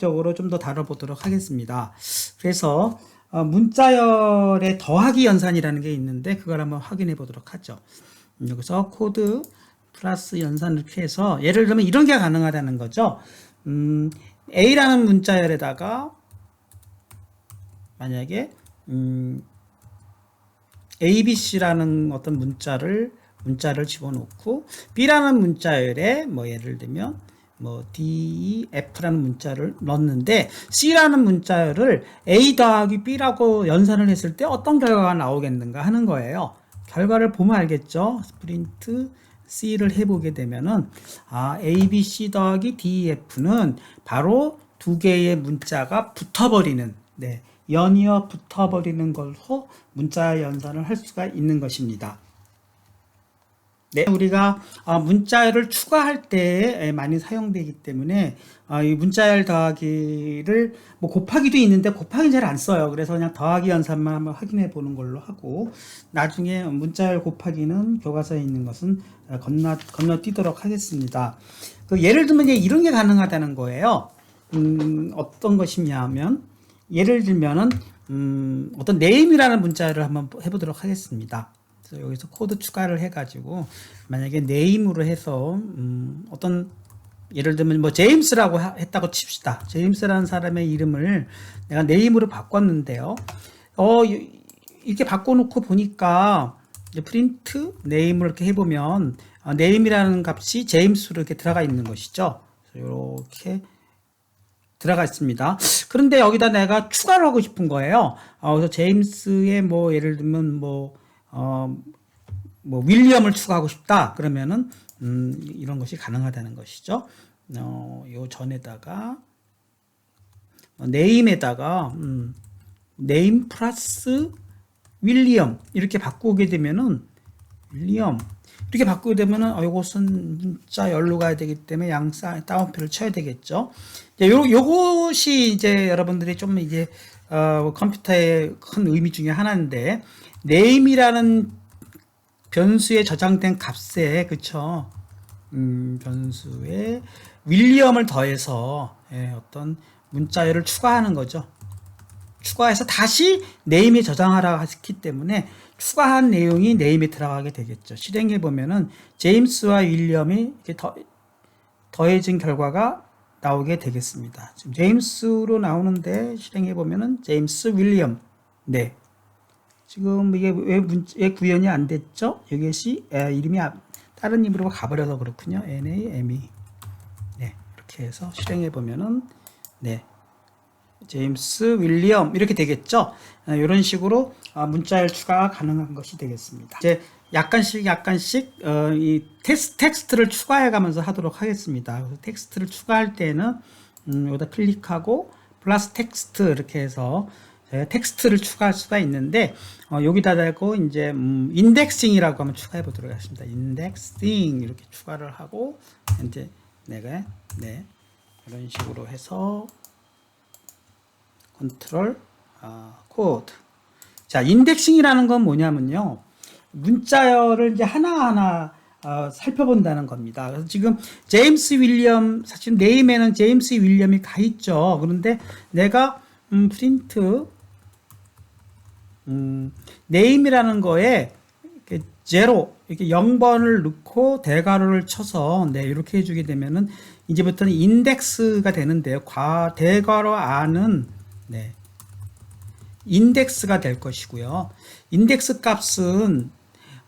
본격적으로 좀 더 다뤄보도록 하겠습니다. 그래서 어, 문자열의 더하기 연산이라는 게 있는데 그걸 한번 확인해 보도록 하죠. 음, 여기서 코드 플러스 연산 이렇게 해서 예를 들면 이런 게 가능하다는 거죠. 음, A라는 문자열에다가 만약에 음, ABC라는 어떤 문자를 문자를 집어넣고 B라는 문자열에 뭐 예를 들면 뭐 D, F라는 문자를 넣었는데 C라는 문자열을 A 더하기 B라고 연산을 했을 때 어떤 결과가 나오겠는가 하는 거예요. 결과를 보면 알겠죠. 스프린트 C를 해보게 되면은 아 A, B, C 더하기 D, F는 바로 두 개의 문자가 붙어버리는 네, 연이어 붙어버리는 걸로 문자 연산을 할 수가 있는 것입니다. 네, 우리가 아, 문자열을 추가할 때 많이 사용되기 때문에 아, 이 문자열 더하기를 뭐 곱하기도 있는데 곱하기 잘 안 써요. 그래서 그냥 더하기 연산만 한번 확인해 보는 걸로 하고 나중에 문자열 곱하기는 교과서에 있는 것은 건너 건너뛰도록 하겠습니다. 그 예를 들면 이제 이런 게 가능하다는 거예요. 음, 어떤 것이냐면 예를 들면은 음, 어떤 네임이라는 문자를 한번 해보도록 하겠습니다. 그래서 여기서 코드 추가를 해가지고 만약에 네임으로 해서 음, 어떤 예를 들면 뭐 제임스라고 하- 했다고 칩시다. 제임스라는 사람의 이름을 내가 네임으로 바꿨는데요. 어 이- 이렇게 바꿔놓고 보니까 프린트 네임을 이렇게 해보면 어, 네임이라는 값이 제임스로 이렇게 들어가 있는 것이죠. 이렇게 들어가 있습니다. 그런데 여기다 내가 추가를 하고 싶은 거예요. 어, 그래서 제임스의 뭐 예를 들면 뭐 어, 뭐 윌리엄을 추가하고 싶다 그러면은 음, 이런 것이 가능하다는 것이죠. 어, 요 전에다가 어, 네임에다가 음, 네임 플러스 윌리엄 이렇게 바꾸게 되면은 윌리엄 이렇게 바꾸게 되면은 어, 이것은 문자 열로 가야 되기 때문에 양사 다운표를 쳐야 되겠죠. 이제 요 요것이 이제 여러분들이 좀 이제 어, 컴퓨터의 큰 의미 중에 하나인데 네임이라는 변수에 저장된 값에 그쵸 음, 변수에 윌리엄을 더해서 예, 어떤 문자열을 추가하는 거죠. 추가해서 다시 네임에 저장하라 했기 때문에 추가한 내용이 네임에 들어가게 되겠죠. 실행해 보면은 제임스와 윌리엄이 더, 더해진 결과가 나오게 되겠습니다. 지금 제임스로 나오는데 실행해 보면은 제임스 윌리엄. 네. 지금 이게 왜, 문, 왜 구현이 안 됐죠? 이것이 에, 이름이 앞- 다른 이름으로 가버려서 그렇군요. NAME. 네. 이렇게 해서 실행해 보면은 네. 제임스 윌리엄 이렇게 되겠죠. 아, 이런 식으로 아, 문자열 추가가 가능한 것이 되겠습니다. 이제 약간씩 약간씩 어, 이 텍스, 텍스 트를 추가해가면서 하도록 하겠습니다. 텍스트를 추가할 때는 음, 여기다 클릭하고 플러스 텍스트 이렇게 해서 제 텍스트를 추가할 수가 있는데 어, 여기다 대고 이제 음, 인덱싱이라고 한번 추가해 보도록 하겠습니다. 인덱싱 이렇게 추가를 하고 이제 내가 네 이런 식으로 해서 컨트롤 아, 코드. 자, 인덱싱이라는 건 뭐냐면요. 문자열을 이제 하나하나 어, 살펴본다는 겁니다. 그래서 지금 제임스 윌리엄 사실 네임에는 제임스 윌리엄이 가 있죠. 그런데 내가 음, 프린트 음, 네임이라는 거에 이렇게 제로 이렇게 0번을 넣고 대괄호를 쳐서 네 이렇게 해주게 되면은 이제부터는 인덱스가 되는데요. 과 대괄호 안은 네 인덱스가 될 것이고요. 인덱스 값은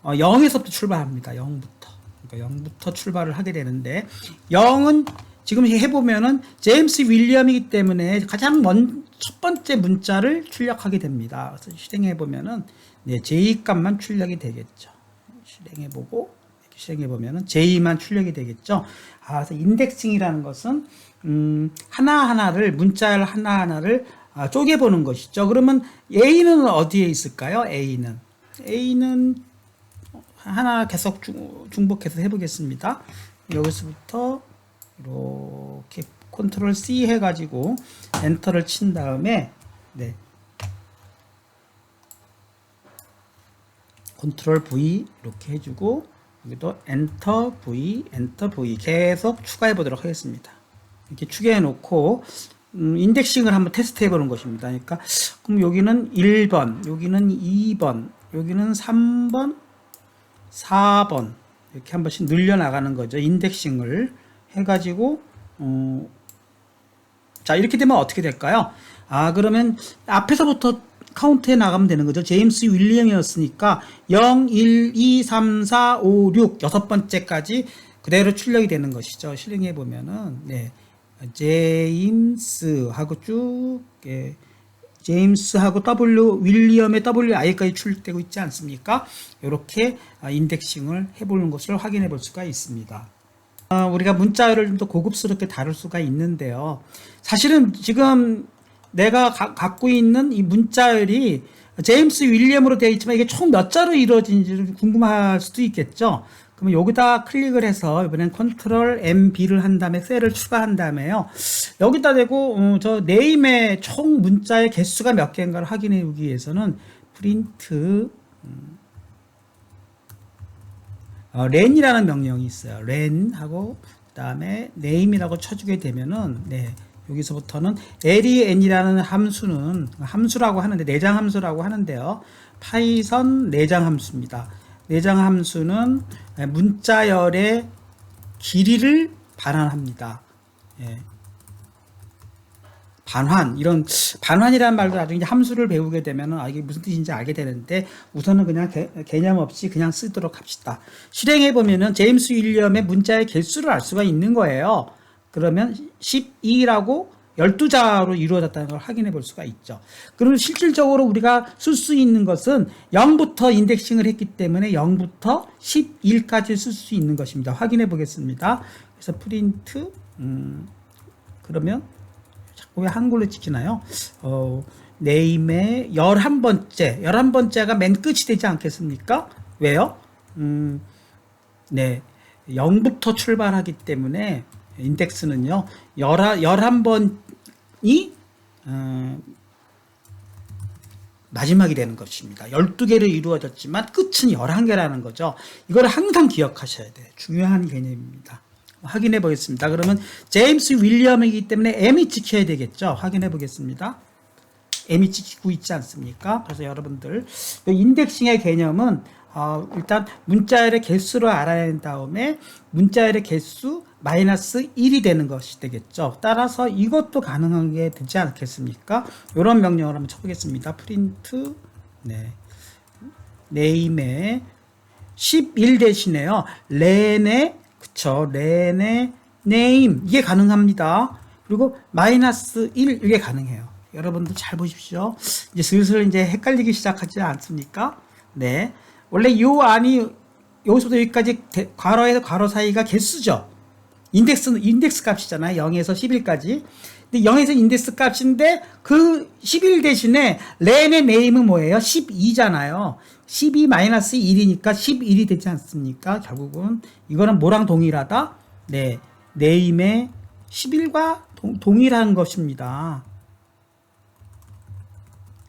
어, 0에서부터 출발합니다. 0부터. 그러니까 0부터 출발을 하게 되는데 0은 지금 해보면은 제임스 윌리엄이기 때문에 가장 먼 첫 번째 문자를 출력하게 됩니다. 그래서 실행해 보면은 네, J 값만 출력이 되겠죠. 실행해 보고 실행해 보면은 J만 출력이 되겠죠. 아, 그래서 인덱싱이라는 것은 음, 하나 하나를 문자를 하나 하나를 아, 쪼개 보는 것이죠. 그러면 A는 어디에 있을까요? A는 A는 하나 계속 중, 중복해서 해보겠습니다. 여기서부터 이렇게 컨트롤 C 해가지고 엔터를 친 다음에 네 컨트롤 V 이렇게 해주고 여기도 엔터 V 엔터 V 계속 추가해 보도록 하겠습니다. 이렇게 추가해 놓고 음, 인덱싱을 한번 테스트 해 보는 것입니다. 그러니까 그럼 여기는 1번, 여기는 2번, 여기는 3번, 4번 이렇게 한 번씩 늘려 나가는 거죠. 인덱싱을 해가지고 어, 자 이렇게 되면 어떻게 될까요? 아 그러면 앞에서부터 카운트해 나가면 되는 거죠. 제임스 윌리엄이었으니까 0, 1, 2, 3, 4, 5, 6 여섯 번째까지 그대로 출력이 되는 것이죠. 실행해 보면은 네. 제임스 하고 쭉 예. 제임스하고 W 윌리엄의 WI까지 출력되고 있지 않습니까? 이렇게 아, 인덱싱을 해보는 것을 확인해 볼 수가 있습니다. 어, 우리가 문자를 좀 더 고급스럽게 다룰 수가 있는데요. 사실은 지금 내가 가- 갖고 있는 이 문자열이 제임스 윌리엄으로 되어 있지만 이게 총 몇 자로 이루어진지 궁금할 수도 있겠죠. 그러면 여기다 클릭을 해서 이번엔 컨트롤 MB를 한 다음에 셀을 추가한 다음에요. 여기다 대고 어, 저 네임의 총 문자의 개수가 몇 개인가를 확인해 보기 위해서는 프린트 어, 렌이라는 명령이 있어요. 렌하고 그다음에 name이라고 쳐주게 되면은 네. 여기서부터는 len.이라는 함수는 함수라고 하는데 내장 함수라고 하는데요. 파이썬 내장 함수입니다. 내장 함수는 문자열의 길이를 반환합니다. 예. 반환 이런 반환이라는 말도 나중에 이제 함수를 배우게 되면은 아 이게 무슨 뜻인지 알게 되는데 우선은 그냥 개, 개념 없이 그냥 쓰도록 합시다. 실행해 보면은 제임스 윌리엄의 문자의 개수를 알 수가 있는 거예요. 그러면 12라고 12자로 이루어졌다는 걸 확인해 볼 수가 있죠. 그러면 실질적으로 우리가 쓸 수 있는 것은 0부터 인덱싱을 했기 때문에 0부터 11까지 쓸 수 있는 것입니다. 확인해 보겠습니다. 그래서 프린트 음, 그러면 왜 한글로 찍히나요? 어, 네임의 11번째, 11번째가 맨 끝이 되지 않겠습니까? 왜요? 음, 네. 0부터 출발하기 때문에 인덱스는요, 11번이, 어, 마지막이 되는 것입니다. 12개로 이루어졌지만 끝은 11개라는 거죠. 이걸 항상 기억하셔야 돼요. 중요한 개념입니다. 확인해 보겠습니다. 그러면 제임스 윌리엄이기 때문에 M이 찍혀야 되겠죠. 확인해 보겠습니다. M이 찍히고 있지 않습니까? 그래서 여러분들 이 인덱싱의 개념은 어, 일단 문자열의 개수를 알아낸 다음에 문자열의 개수 마이너스 1이 되는 것이 되겠죠. 따라서 이것도 가능한 게 되지 않겠습니까? 이런 명령을 한번 쳐보겠습니다. 프린트 네 네임에 11 대신에요. 렌의 그쵸 렌의 네임 이게 가능합니다. 그리고 마이너스 1 이게 가능해요. 여러분들 잘 보십시오. 이제 슬슬 이제 헷갈리기 시작하지 않습니까? 네. 원래 요 안이 여기서부터 여기까지 대- 괄호에서 괄호 사이가 개수죠. 인덱스는 인덱스 값이잖아요. 0에서 11까지. 근데 0에서 인덱스 값인데 그 11 대신에 렌의 네임은 뭐예요? 12잖아요. 12 마이너스 1이니까 11이 되지 않습니까? 결국은 이거는 뭐랑 동일하다? 네. 네임의 11과 동, 동일한 것입니다.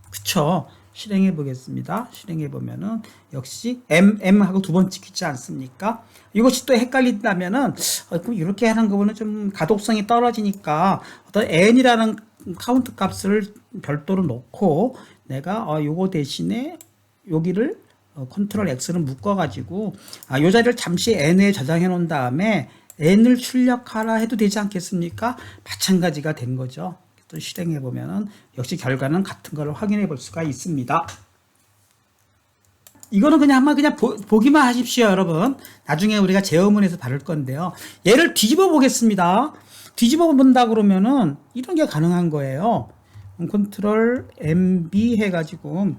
그쵸? 실행해 보겠습니다. 실행해 보면은 역시 M, M하고 두 번 찍히지 않습니까? 이것이 또 헷갈린다면은 어, 그럼 이렇게 하는 거는 좀 가독성이 떨어지니까 어떤 N이라는 카운트 값을 별도로 놓고 내가 어, 요거 대신에 여기를 어, 컨트롤 X를 묶어가지고 아, 요 자리를 잠시 N에 저장해 놓은 다음에 N을 출력하라 해도 되지 않겠습니까? 마찬가지가 된 거죠. 또 실행해 보면은 역시 결과는 같은 걸 확인해 볼 수가 있습니다. 이거는 그냥 한번 그냥 보, 보기만 하십시오, 여러분. 나중에 우리가 제어문에서 다룰 건데요. 얘를 뒤집어 보겠습니다. 뒤집어 본다 그러면은 이런 게 가능한 거예요. 컨트롤 MB 해가지고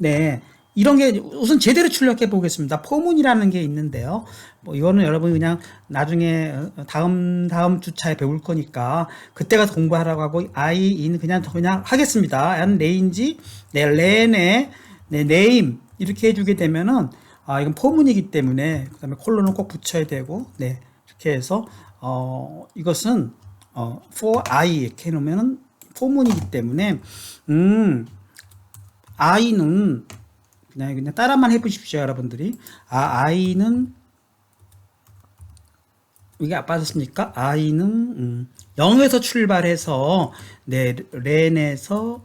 네. 이런 게 우선 제대로 출력해 보겠습니다. 포문이라는 게 있는데요. 뭐 이거는 여러분 그냥 나중에 다음 다음 주차에 배울 거니까 그때 가서 공부하라고 하고 i in 그냥 그냥 하겠습니다. 안 레인지 네 렌의 네 네임 이렇게 해주게 되면은 아 이건 포문이기 때문에 그다음에 콜론을 꼭 붙여야 되고 네 이렇게 해서 어 이것은 어 for i 이렇게 해놓으면은 포문이기 때문에 음 i는 그냥 그냥 따라만 해보십시오, 여러분들이. 아, i는 이게 빠졌습니까? i는 음, 0에서 출발해서 네 렌에서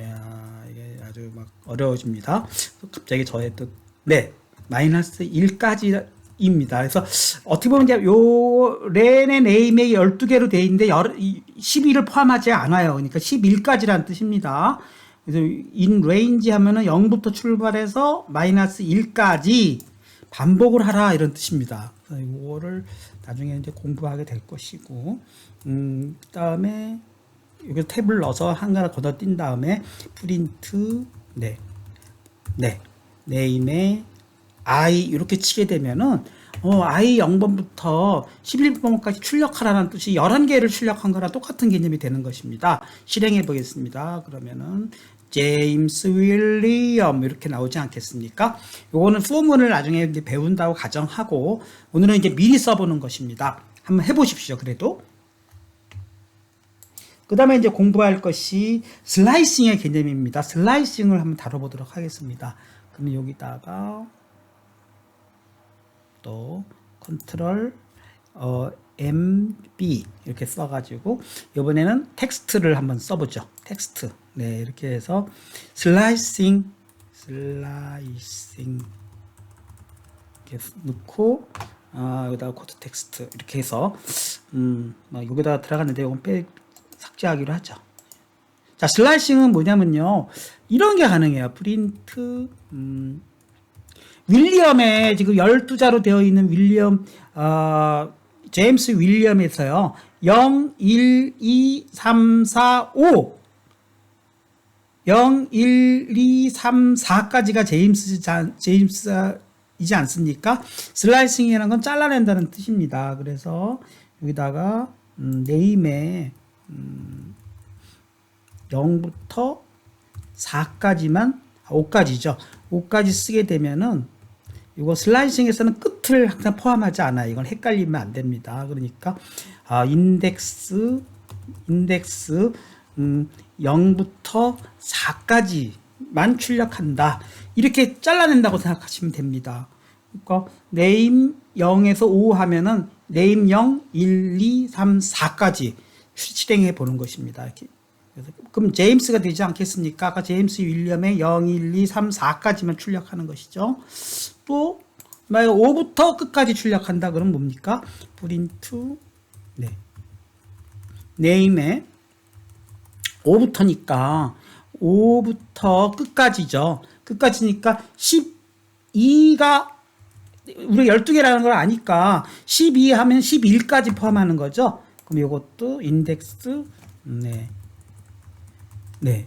야, 이게 아주 막 어려워집니다. 갑자기 저의 또, 네, 마이너스 1까지 입니다. 그래서 어떻게 보면 이제 요 렌의 네임이 12개로 돼 있는데 12를 포함하지 않아요. 그러니까 11까지라는 뜻입니다. 그래서 in range 하면은 0부터 출발해서 마이너스 1까지 반복을 하라 이런 뜻입니다. 그래서 이거를 나중에 이제 공부하게 될 것이고, 음, 그다음에 여기 탭을 넣어서 한가를 건너뛴 다음에 프린트 네, 네, 네임에 i 이렇게 치게 되면은 어, i 0번부터 11번까지 출력하라는 뜻이 11개를 출력한 거랑 똑같은 개념이 되는 것입니다. 실행해 보겠습니다. 그러면은 제임스 윌리엄 이렇게 나오지 않겠습니까? 요거는 포문을 나중에 이제 배운다고 가정하고 오늘은 이제 미리 써보는 것입니다. 한번 해보십시오. 그래도 그 다음에 이제 공부할 것이 슬라이싱의 개념입니다. 슬라이싱을 한번 다뤄보도록 하겠습니다. 그러면 여기다가 또 컨트롤 어, MB 이렇게 써가지고 이번에는 텍스트를 한번 써보죠. 텍스트 네 이렇게 해서 슬라이싱 슬라이싱 이렇게 넣고 아 여기다가 코드 텍스트 이렇게 해서 음뭐 여기다가 들어갔는데 이건 빼 삭제하기로 하죠. 자 슬라이싱은 뭐냐면요 이런 게 가능해요. 프린트 음, 윌리엄의 지금 12자로 되어 있는 윌리엄 어, 제임스 윌리엄에서요. 0, 1, 2, 3, 4, 5 0, 1, 2, 3, 4까지가 제임스 자, 제임스 이지 않습니까? 슬라이싱이라는 건 잘라낸다는 뜻입니다. 그래서 여기다가 음, 네임에 음, 0부터 4까지만 5까지죠. 5까지 쓰게 되면은 이거 슬라이싱에서는 끝을 항상 포함하지 않아요. 이건 헷갈리면 안 됩니다. 그러니까 아, 인덱스 인덱스 음, 0부터 4까지만 출력한다. 이렇게 잘라낸다고 생각하시면 됩니다. 그러니까 네임 0에서 5 하면은 네임 0, 1, 2, 3, 4까지 실행해 보는 것입니다. 이렇게. 그럼 제임스가 되지 않겠습니까? 아까 제임스 윌리엄의 0, 1, 2, 3, 4까지만 출력하는 것이죠. 또 만약 5부터 끝까지 출력한다 그러면 뭡니까? 프린트 네. 네임에 5부터니까 5부터 끝까지죠. 끝까지니까 12가 우리가 12개라는 걸 아니까 12 하면 11까지 포함하는 거죠. 그럼 이것도 인덱스 네. 네.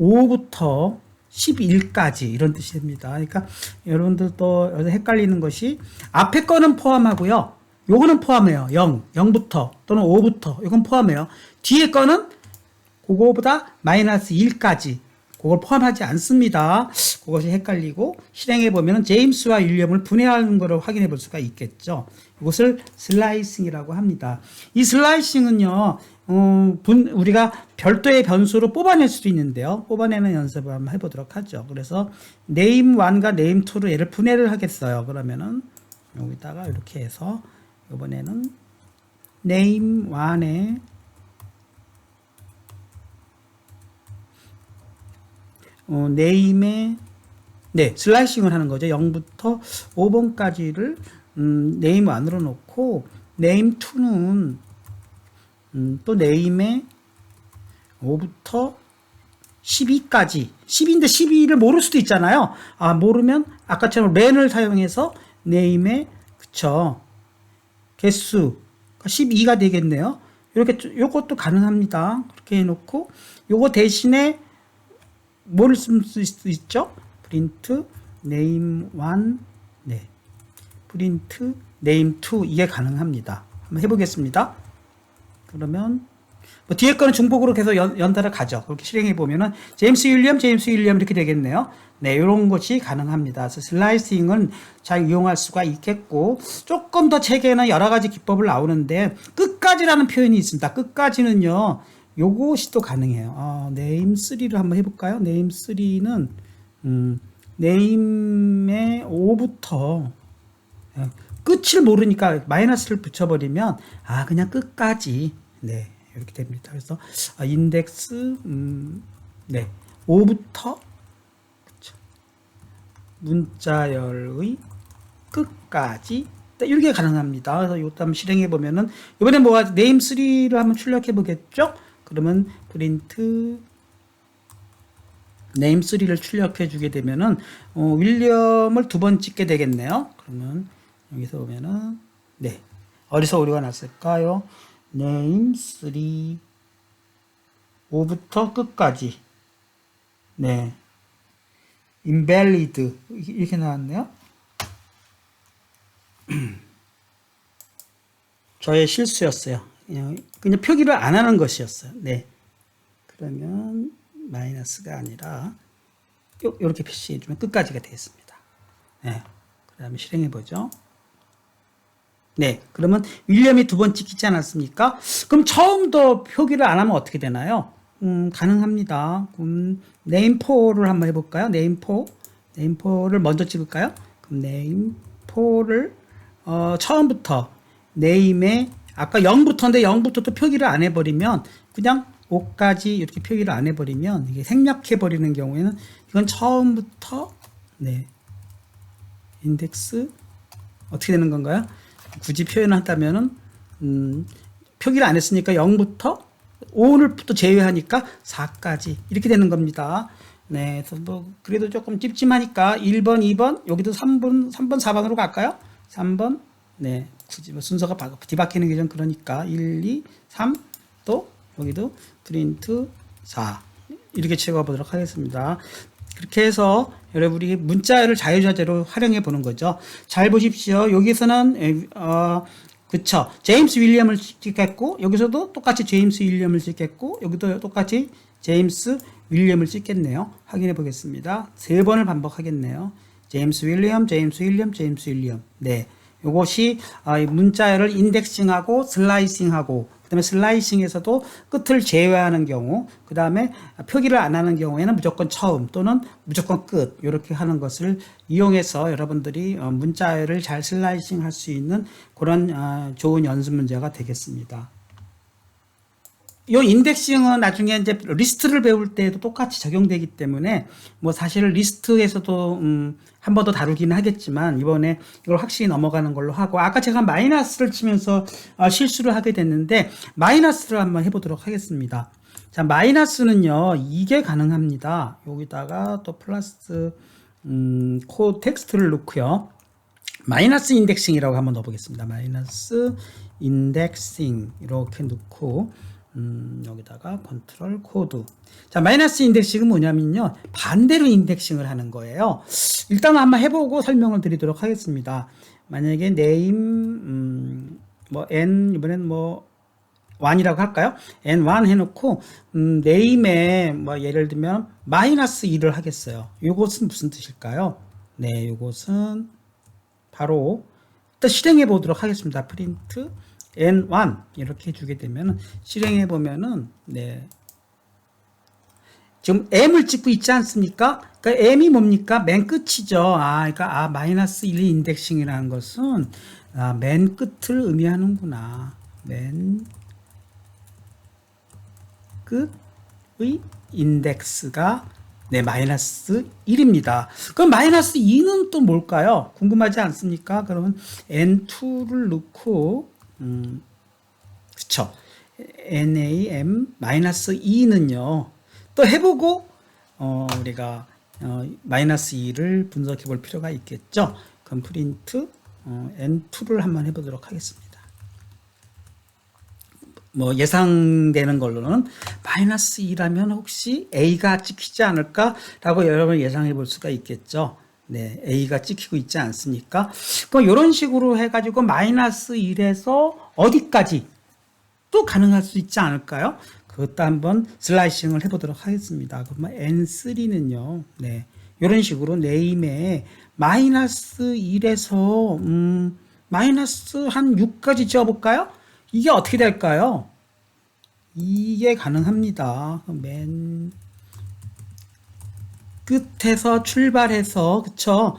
5부터 11까지 이런 뜻이 됩니다. 그러니까 여러분들 또 헷갈리는 것이 앞에 거는 포함하고요. 요거는 포함해요. 0, 0부터 또는 5부터 이건 포함해요. 뒤에 거는 그거보다 마이너스 1까지 그걸 포함하지 않습니다. 그것이 헷갈리고 실행해 보면 제임스와 윌리엄을 분해하는 것을 확인해 볼 수가 있겠죠. 이것을 슬라이싱이라고 합니다. 이 슬라이싱은요, 음, 분, 우리가 별도의 변수로 뽑아낼 수도 있는데요. 뽑아내는 연습을 한번 해보도록 하죠. 그래서 name 1과 name 2로 얘를 분해를 하겠어요. 그러면은 여기다가 이렇게 해서 이번에는 name 1에 어, 네임에 네 슬라이싱을 하는 거죠. 0부터 5번까지를 음, 네임 안으로 놓고 네임 2는 음, 또 네임에 5부터 12까지 10인데 12를 모를 수도 있잖아요. 아 모르면 아까처럼 렌을 사용해서 네임에 그쵸 개수 12가 그러니까 되겠네요. 이렇게 요것도 가능합니다. 그렇게 해놓고 요거 대신에 뭐를 쓸 수 있죠? 프린트 name 1 네. 프린트 name 2 이게 가능합니다. 한번 해보겠습니다. 그러면 뭐 뒤에 거는 중복으로 계속 연, 연달아 가죠. 그렇게 실행해 보면은 제임스 윌리엄, 제임스 윌리엄 이렇게 되겠네요. 네, 이런 것이 가능합니다. 그래서 슬라이싱은 잘 이용할 수가 있겠고 조금 더 책에는 여러 가지 기법을 나오는데 끝까지라는 표현이 있습니다. 끝까지는요. 요것이 또 가능해요. 어, 네임 3를 한번 해볼까요? 네임 3는 음, 네임의 5부터 어, 끝을 모르니까 마이너스를 붙여버리면 아 그냥 끝까지 네 이렇게 됩니다. 그래서 아, 인덱스 음, 네 5부터 그쵸. 문자열의 끝까지 네, 이렇게 가능합니다. 그래서 이것도 한번 실행해 보면은 이번에 뭐 네임 3를 한번 출력해 보겠죠? 그러면 프린트 네임 3를 출력해 주게 되면은 어, 윌리엄을 두 번 찍게 되겠네요. 그러면 여기서 보면은 네 어디서 오류가 났을까요? 네임 3 5부터 끝까지 네 invalid 이렇게 나왔네요. 저의 실수였어요. 그냥, 그냥 표기를 안 하는 것이었어요. 네. 그러면 마이너스가 아니라 요, 이렇게 표시해 주면 끝까지가 되겠습니다. 네. 그 다음에 실행해 보죠. 네. 그러면 윌리엄이 두 번 찍히지 않았습니까? 그럼 처음부터 표기를 안 하면 어떻게 되나요? 음, 가능합니다. 그럼 네임포를 한번 해볼까요? 네임포. 네임포를 먼저 찍을까요? 그럼 네임포를 어, 처음부터 네임에 아까 0부터인데 0부터 또 표기를 안 해버리면 그냥 5까지 이렇게 표기를 안 해버리면 이게 생략해 버리는 경우에는 이건 처음부터 네 인덱스 어떻게 되는 건가요? 굳이 표현한다면은 음, 표기를 안 했으니까 0부터 5를부터 제외하니까 4까지 이렇게 되는 겁니다. 네, 그래서 뭐 그래도 조금 찝찝하니까 1번, 2번, 여기도 3번, 3번, 4번으로 갈까요? 3번, 네, 굳이 뭐 순서가 바- 뒤바뀌는 게 좀 그러니까 1, 2, 3, 또 여기도 프린트 4 이렇게 채워 보도록 하겠습니다. 그렇게 해서 여러분이 문자를 자유자재로 활용해 보는 거죠. 잘 보십시오. 여기서는 에, 어 그쵸. 제임스 윌리엄을 찍겠고 여기서도 똑같이 제임스 윌리엄을 찍겠고 여기도 똑같이 제임스 윌리엄을 찍겠네요. 확인해 보겠습니다. 세 번을 반복하겠네요. 제임스 윌리엄, 제임스 윌리엄, 제임스 윌리엄. 네. 요것이 아, 이 문자열을 인덱싱하고 슬라이싱하고 그다음에 슬라이싱에서도 끝을 제외하는 경우 그다음에 표기를 안 하는 경우에는 무조건 처음 또는 무조건 끝 이렇게 하는 것을 이용해서 여러분들이 어, 문자열을 잘 슬라이싱 할 수 있는 그런 아, 좋은 연습 문제가 되겠습니다. 이 인덱싱은 나중에 이제 리스트를 배울 때도 똑같이 적용되기 때문에 뭐 사실 리스트에서도 음, 한 번 더 다루기는 하겠지만 이번에 이걸 확실히 넘어가는 걸로 하고 아까 제가 마이너스를 치면서 어, 실수를 하게 됐는데 마이너스를 한번 해보도록 하겠습니다. 자 마이너스는요 이게 가능합니다. 여기다가 또 플러스 음, 코 텍스트를 넣고요. 마이너스 인덱싱이라고 한번 넣어보겠습니다. 마이너스 인덱싱 이렇게 넣고 음, 여기다가 컨트롤 코드. 자, 마이너스 인덱싱은 뭐냐면요. 반대로 인덱싱을 하는 거예요. 일단 한번 해보고 설명을 드리도록 하겠습니다. 만약에 name, 음, 뭐, n, 이번엔 뭐, 1이라고 할까요? n1 해놓고, 음, name에 뭐, 예를 들면, 마이너스 2를 하겠어요. 이것은 무슨 뜻일까요? 네, 이것은 바로, 일단 실행해 보도록 하겠습니다. 프린트 n1 이렇게 주게 되면 실행해 보면은 네 지금 m을 찍고 있지 않습니까? 그러니까 m이 뭡니까? 맨 끝이죠. 아, 그러니까 아 마이너스 1 인덱싱이라는 것은 아, 맨 끝을 의미하는구나. 맨 끝의 인덱스가 네, 마이너스 1입니다. 그럼 마이너스 2는 또 뭘까요? 궁금하지 않습니까? 그러면 n2를 넣고 음, 그쵸. NAM 마이너스 2는요. 또 해보고 어, 우리가 어, 마이너스 2를 분석해 볼 필요가 있겠죠. 그럼 프린트 어, N2를 한번 해보도록 하겠습니다. 뭐 예상되는 걸로는 마이너스 2라면 혹시 A가 찍히지 않을까라고 여러분 예상해 볼 수가 있겠죠. 네, A가 찍히고 있지 않습니까? 그럼 이런 식으로 해가지고 마이너스 1에서 어디까지 또 가능할 수 있지 않을까요? 그것도 한번 슬라이싱을 해보도록 하겠습니다. 그러면 N3는요, 네, 이런 식으로 네임에 마이너스 1에서 음, 마이너스 한 6까지 지어볼까요? 이게 어떻게 될까요? 이게 가능합니다. 맨 끝에서 출발해서 그쵸?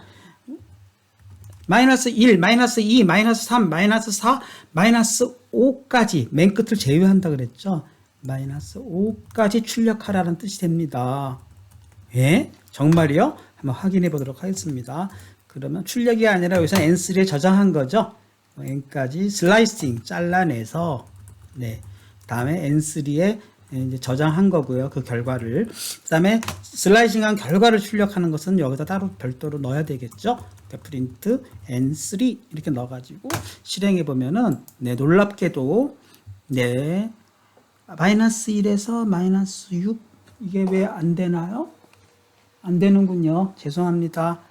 마이너스 1, 마이너스 2, 마이너스 3, 마이너스 4, 마이너스 5까지 맨 끝을 제외한다 그랬죠. 마이너스 5까지 출력하라는 뜻이 됩니다. 예? 정말이요? 한번 확인해 보도록 하겠습니다. 그러면 출력이 아니라 여기서 N3에 저장한 거죠. N까지 슬라이싱 잘라내서 네. 다음에 N3에 이제 저장한 거고요. 그 결과를. 그 다음에 슬라이싱한 결과를 출력하는 것은 여기다 따로 별도로 넣어야 되겠죠. 그러니까 프린트 N3 이렇게 넣어 가지고 실행해 보면은 네, 놀랍게도 네. 마이너스 1에서 마이너스 6 이게 왜 안 되나요? 안 되는군요. 죄송합니다.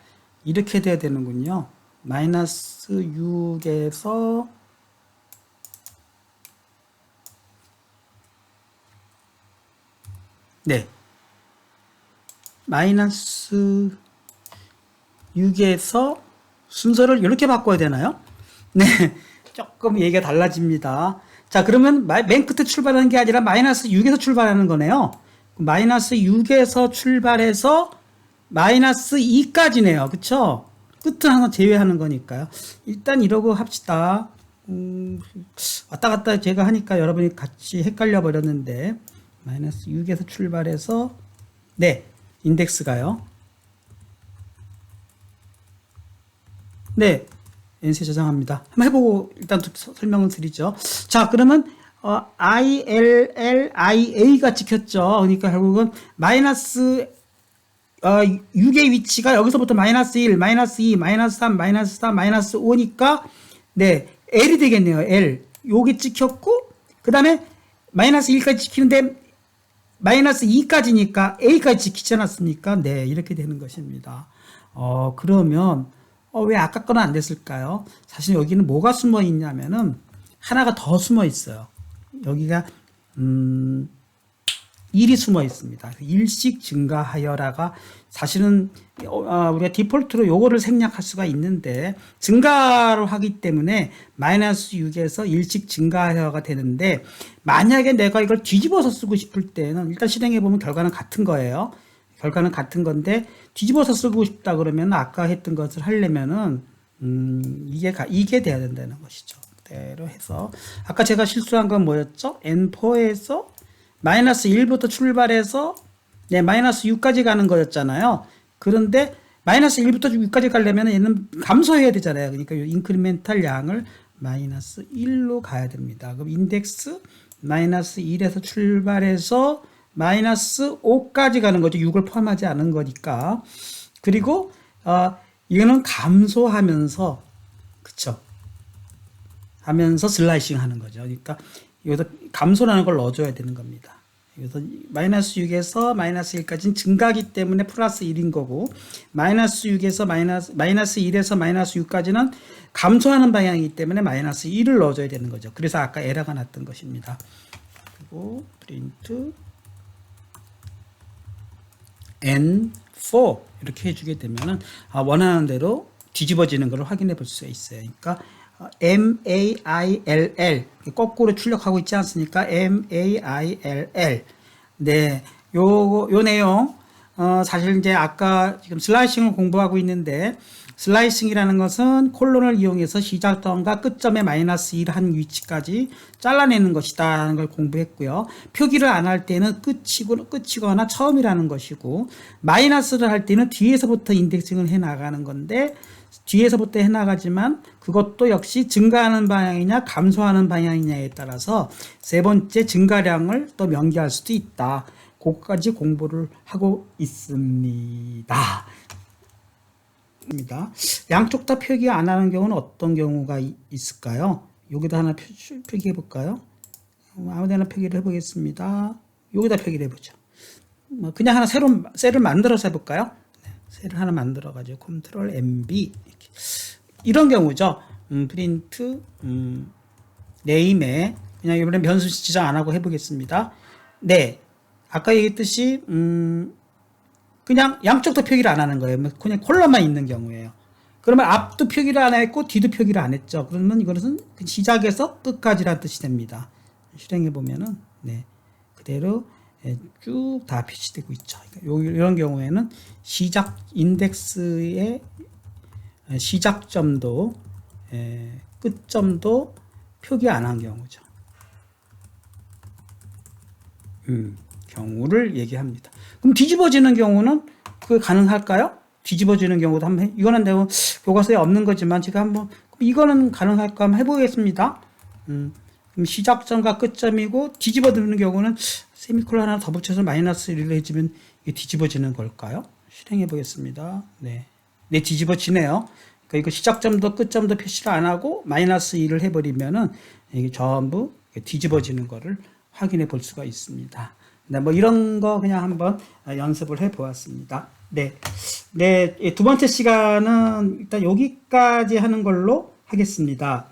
이렇게 돼야 되는군요. 마이너스 6에서 네. 마이너스 6에서 순서를 이렇게 바꿔야 되나요? 네. 조금 얘기가 달라집니다. 자, 그러면 마- 맨 끝에 출발하는 게 아니라 마이너스 6에서 출발하는 거네요. 마이너스 6에서 출발해서 마이너스 2까지네요. 그쵸? 끝은 항상 제외하는 거니까요. 일단 이러고 합시다. 음, 왔다 갔다 제가 하니까 여러분이 같이 헷갈려 버렸는데, 마이너스 6에서 출발해서, 네, 인덱스가요. 네, 엔세 저장합니다. 한번 해보고 일단 설명을 드리죠. 자, 그러면 어, ILLIA가 찍혔죠. 그러니까 결국은 마이너스 어, 6의 위치가 여기서부터 마이너스 1, 마이너스 2, 마이너스 3, 마이너스 4, 마이너스 5니까 네 L이 되겠네요. L 요게 찍혔고 그 다음에 마이너스 1까지 찍히는데 마이너스 2까지니까 A까지 지키지 않았습니까? 네, 이렇게 되는 것입니다. 어, 그러면, 어, 왜 아까 거는 안 됐을까요? 사실 여기는 뭐가 숨어 있냐면은, 하나가 더 숨어 있어요. 여기가, 음, 1이 숨어 있습니다. 일씩 증가하여라가 사실은 어, 아, 우리가 디폴트로 요거를 생략할 수가 있는데 증가를 하기 때문에 마이너스 6에서 일씩 증가하여가 되는데 만약에 내가 이걸 뒤집어서 쓰고 싶을 때는 일단 실행해 보면 결과는 같은 거예요. 결과는 같은 건데 뒤집어서 쓰고 싶다 그러면 아까 했던 것을 하려면은 음, 이게 가, 이게 돼야 된다는 것이죠. 그대로 해서 아까 제가 실수한 건 뭐였죠? N4에서 마이너스 1부터 출발해서 네, 마이너스 6까지 가는 거였잖아요. 그런데 마이너스 1부터 6까지 가려면 얘는 감소해야 되잖아요. 그러니까 이 인크리멘탈 양을 마이너스 1로 가야 됩니다. 그럼 인덱스 마이너스 1에서 출발해서 마이너스 5까지 가는 거죠. 6을 포함하지 않은 거니까. 그리고 어, 이거는 감소하면서 그쵸? 하면서 슬라이싱 하는 거죠. 그러니까 여기서 감소라는 걸 넣어줘야 되는 겁니다. 여기서 마이너스 6에서 마이너스 1까지는 증가기 때문에 플러스 1인 거고 마이너스 6에서 마이너스 마이너스 1에서 마이너스 6까지는 감소하는 방향이기 때문에 마이너스 1을 넣어줘야 되는 거죠. 그래서 아까 에러가 났던 것입니다. 그리고 프린트 N4 이렇게 해주게 되면은 아, 원하는 대로 뒤집어지는 걸 확인해 볼수 있어요. 그러니까 어, M A I L L 거꾸로 출력하고 있지 않습니까? M A I L L 네, 요, 요 내용 어, 사실 이제 아까 지금 슬라이싱을 공부하고 있는데 슬라이싱이라는 것은 콜론을 이용해서 시작점과 끝점의 마이너스 1 한 위치까지 잘라내는 것이다 하는 걸 공부했고요. 표기를 안 할 때는 끝이고, 끝이거나 처음이라는 것이고 마이너스를 할 때는 뒤에서부터 인덱싱을 해 나가는 건데 뒤에서부터 해 나가지만 그것도 역시 증가하는 방향이냐 감소하는 방향이냐에 따라서 세 번째 증가량을 또 명기할 수도 있다. 그까지 공부를 하고 있습니다. 양쪽 다 표기 안 하는 경우는 어떤 경우가 이- 있을까요? 여기다 하나 표, 기해 볼까요? 아무데나 표기를 해보겠습니다. 여기다 표기를 해보죠. 뭐 그냥 하나 새로 셀을 만들어서 해볼까요? 네, 셀을 하나 만들어 가지고 컨트롤 MB 이렇게. 이런 경우죠. 음, 프린트 음, 네임에 그냥 이번엔 변수 지정 안 하고 해보겠습니다. 네, 아까 얘기했듯이 음, 그냥 양쪽 다 표기를 안 하는 거예요. 뭐 그냥 콜럼만 있는 경우에요. 그러면 앞도 표기를 안 했고 뒤도 표기를 안 했죠. 그러면 이것은 그 시작에서 끝까지란 뜻이 됩니다. 실행해 보면은 네 그대로 예, 쭉 다 표시되고 있죠. 그러니까 요- 이런 경우에는 시작 인덱스의 에, 시작점도 에, 끝점도 표기 안 한 경우죠. 음, 경우를 얘기합니다. 그럼 뒤집어지는 경우는 그게 가능할까요? 뒤집어지는 경우도 한번 해, 이거는 내가 교과서에 없는 거지만 제가 한번 이거는 가능할까 한번 해보겠습니다. 음, 시작점과 끝점이고 뒤집어지는 경우는 세미콜론 하나 더 붙여서 마이너스 1을 해주면 이게 뒤집어지는 걸까요? 실행해 보겠습니다. 네, 네 뒤집어지네요. 그러니까 이거 시작점도 끝점도 표시를 안 하고 마이너스 2를 해버리면은 이게 전부 뒤집어지는 거를 확인해 볼 수가 있습니다. 네, 뭐 이런 거 그냥 한번 연습을 해 보았습니다. 네. 네, 두 번째 시간은 일단 여기까지 하는 걸로 하겠습니다.